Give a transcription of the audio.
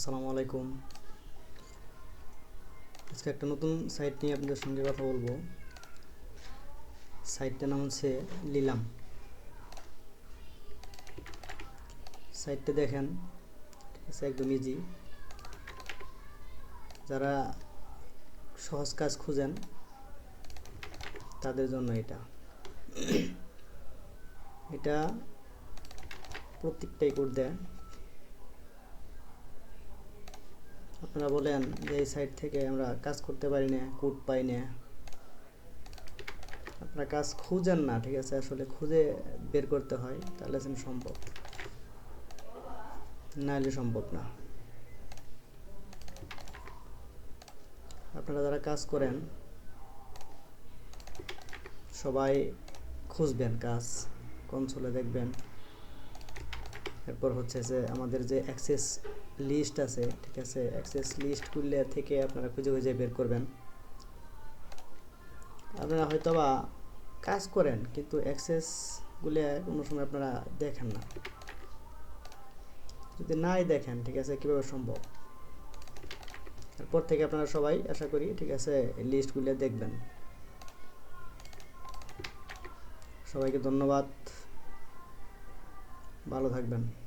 আসসালামু আলাইকুম। আজকে একটা নতুন সাইট নিয়ে আপনাদের সঙ্গে কথা বলব। সাইটটার নাম হচ্ছে লিলাম। সাইটটা দেখেন, ঠিক আছে, একদম ইজি যারা সহজ কাজ খুঁজেন, তাদের জন্য এটা। এটা প্রত্যেকটাই কোড দেয়। আপনারা বলেন যে এই সাইট থেকে আমরা কাজ করতে পারি না কোড পাই না। আপনারা কাজ খুঁজেন না, ঠিক আছে? আসলে খুঁজে বের করতে হয়, তাহলে সম্ভব। নাহলে সম্ভব না। আপনারা যারা কাজ করেন, সবাই খুঁজবেন কাজ কনসোলে দেখবেন। এরপর হচ্ছে যে আমাদের যে অ্যাক্সেস লিস্ট আছে, ঠিক আছে? অ্যাক্সেস লিস্টগুলো থেকে আপনারা খুঁজে খুঁজে বের করবেন। আপনারা হয়তো বা কাজ করেন, কিন্তু অ্যাক্সেসগুলো কোনো সময় আপনারা দেখেন না। যদি নাই দেখেন, ঠিক আছে? কীভাবে সম্ভব? এরপর থেকে আপনারা সবাই, আশা করি, ঠিক আছে? লিস্টগুলো দেখবেন। সবাইকে ধন্যবাদ। ভালো থাকবেন।